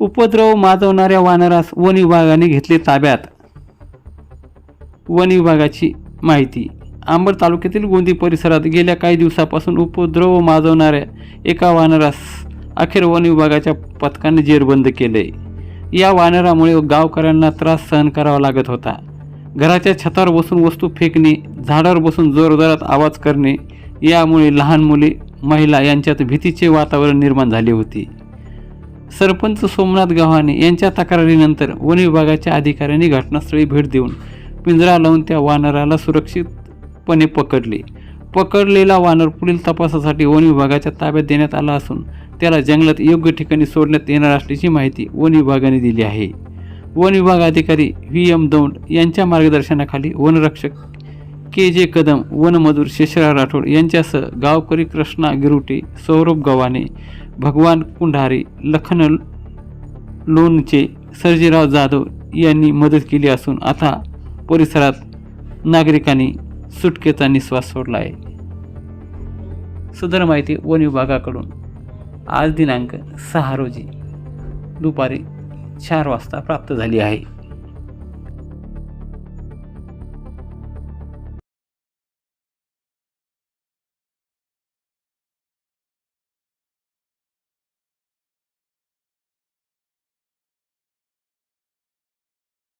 उपद्रव माजवणाऱ्या वानरास वन विभागाने घेतले ताब्यात. वन विभागाची माहिती. आंबड तालुक्यातील गोंदी परिसरात गेल्या काही दिवसापासून उपद्रव माजवणाऱ्या एका वानरास अखेर वन विभागाच्या पथकाने जेरबंद केले. या वानरामुळे गावकऱ्यांना त्रास सहन करावा लागत होता. घराच्या छतावर बसून वस्तू फेकणे झाडावर बसून जोरजोरात आवाज करणे यामुळे लहान मुले महिला यांच्यात भीतीचे वातावरण निर्माण झाले होते. सरपंच सोमनाथ गव्हाणे यांच्या तक्रारीनंतर वन विभागाच्या अधिकाऱ्यांनी घटनास्थळी भेट देऊन पिंजरा लावून त्या वानराला सुरक्षितपणे पकडले. पकडलेला वानर पुढील तपासासाठी वन विभागाच्या ताब्यात देण्यात आला असून त्याला जंगलात योग्य ठिकाणी सोडण्यात येणार असल्याची माहिती वन विभागाने दिली आहे. वन विभाग अधिकारी व्ही एम दौंड यांच्या मार्गदर्शनाखाली वनरक्षक के जे कदम वनमजूर शेषराव राठोड यांच्यासह गावकरी कृष्णा गिरुटे सौरभ गव्हाणे भगवान कुंढारे लखन लोणचे सर्जीराव जाधव यांनी मदत केली असून आता परिसरात नागरिकांनी सुटकेचा निश्वास सोडला आहे. सदर माहिती वन विभागाकडून. आज दिनांक सहा रोजी. दुपारी चार वाजता प्राप्त झाली आहे.